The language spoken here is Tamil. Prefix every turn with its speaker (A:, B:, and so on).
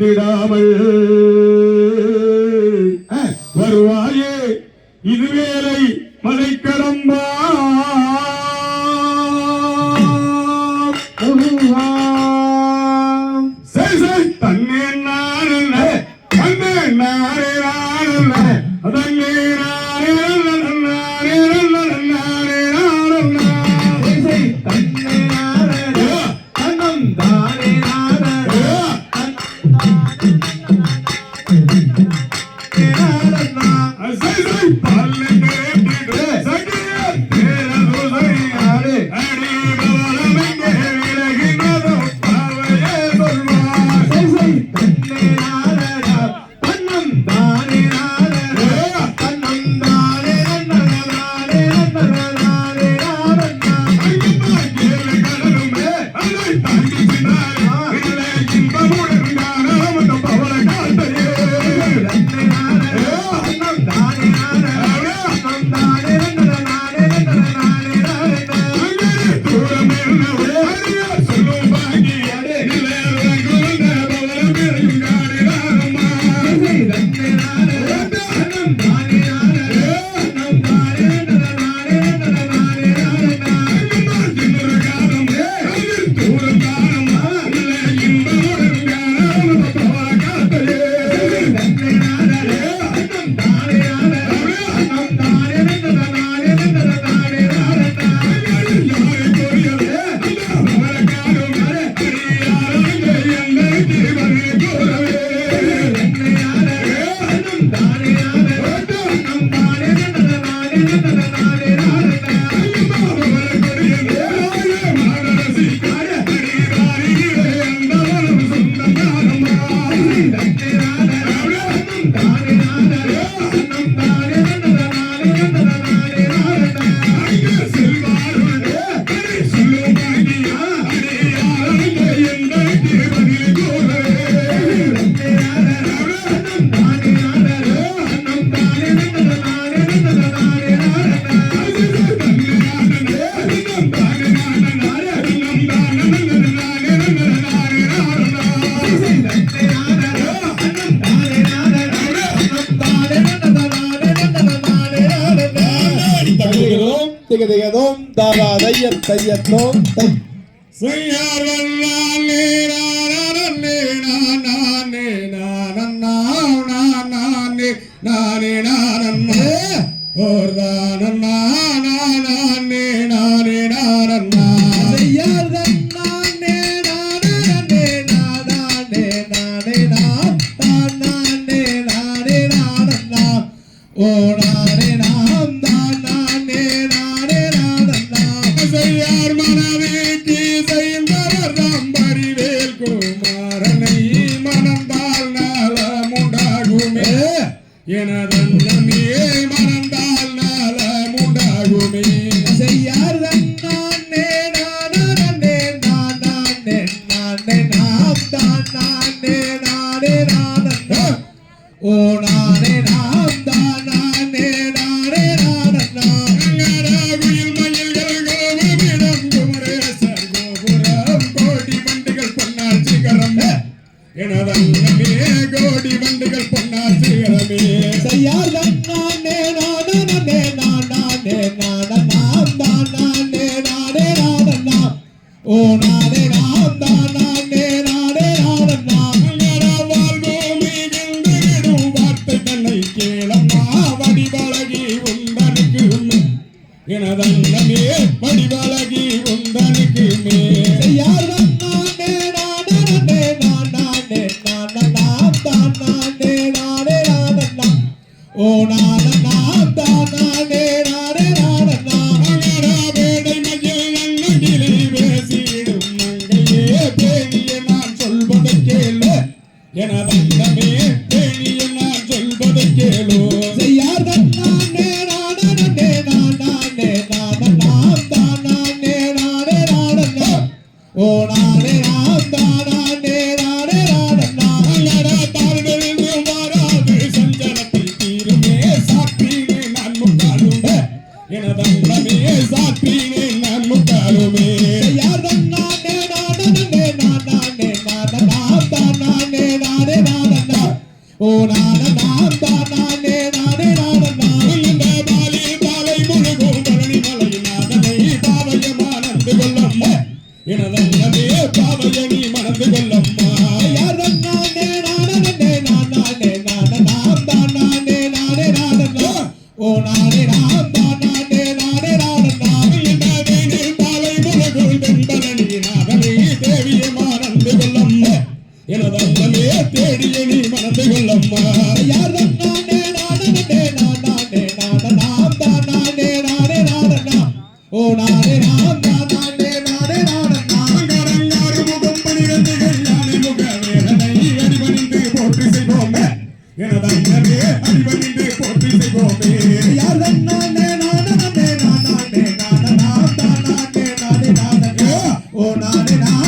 A: விடாமல். வருவாயே இதுவேலை மலைக்கடம்பா தன்னே நாரல்ல தன்னே நாரே நாரல்ல திக
B: திகதோம் தாதா தைய தையத்தோம்
A: செய்யார் வல்லால் நீரானே நானே நானே நானே நானே ஓர் தானே நானே நானே நானே
B: செய்யார் தன்னானே நானே நானே நானே நான் நானே நானே நானே ஓ நான்
A: um மனதன்னமே படிவழகி உந்தனுக்கு மே
B: யார் நானே நானே நானே நானே நான் தான் நானே நானே நான் ஓ நான்
A: Por arriba. Oh, na, na, na.